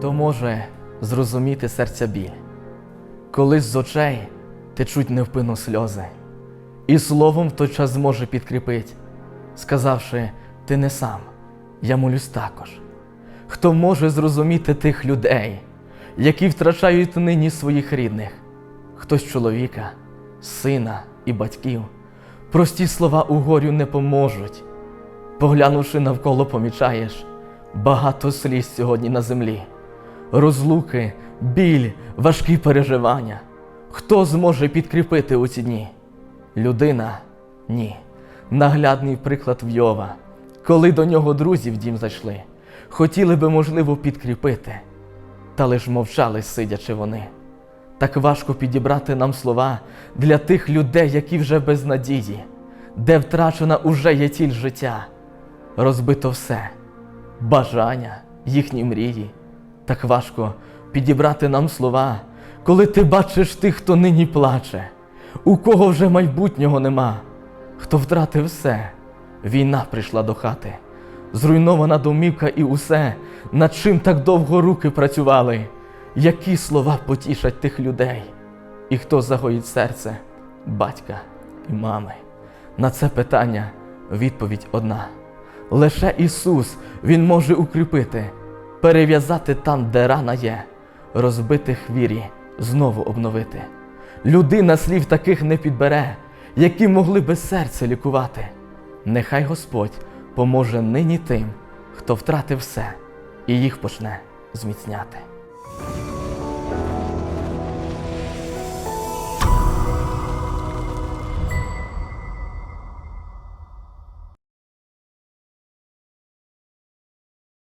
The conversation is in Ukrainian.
Хто може зрозуміти серця біль, коли з очей течуть невпинно сльози, і словом в той час зможе підкріпить, сказавши, ти не сам, я молюсь також. Хто може зрозуміти тих людей, які втрачають нині своїх рідних, хтось чоловіка, сина і батьків, прості слова у горю не поможуть. Поглянувши навколо, помічаєш багато сліз сьогодні на землі, розлуки, біль, важкі переживання. Хто зможе підкріпити у ці дні? Людина ні. Наглядний приклад Вйова, коли до нього друзі в дім зайшли, хотіли би, можливо, підкріпити, та лиш мовчали, сидячи вони. Так важко підібрати нам слова для тих людей, які вже без надії, де втрачена уже є ціль життя, розбито все, бажання, їхні мрії. Так важко підібрати нам слова, коли ти бачиш тих, хто нині плаче, у кого вже майбутнього нема, хто втратив все, війна прийшла до хати, зруйнована домівка і усе, над чим так довго руки працювали, які слова потішать тих людей, і хто загоїть серце батька і мами. На це питання відповідь одна. Лише Ісус Він може укріпити, перев'язати там, де рана є, розбитих вірі знову обновити. Людина слів таких не підбере, які могли би серце лікувати. Нехай Господь поможе нині тим, хто втратив все, і їх почне зміцняти.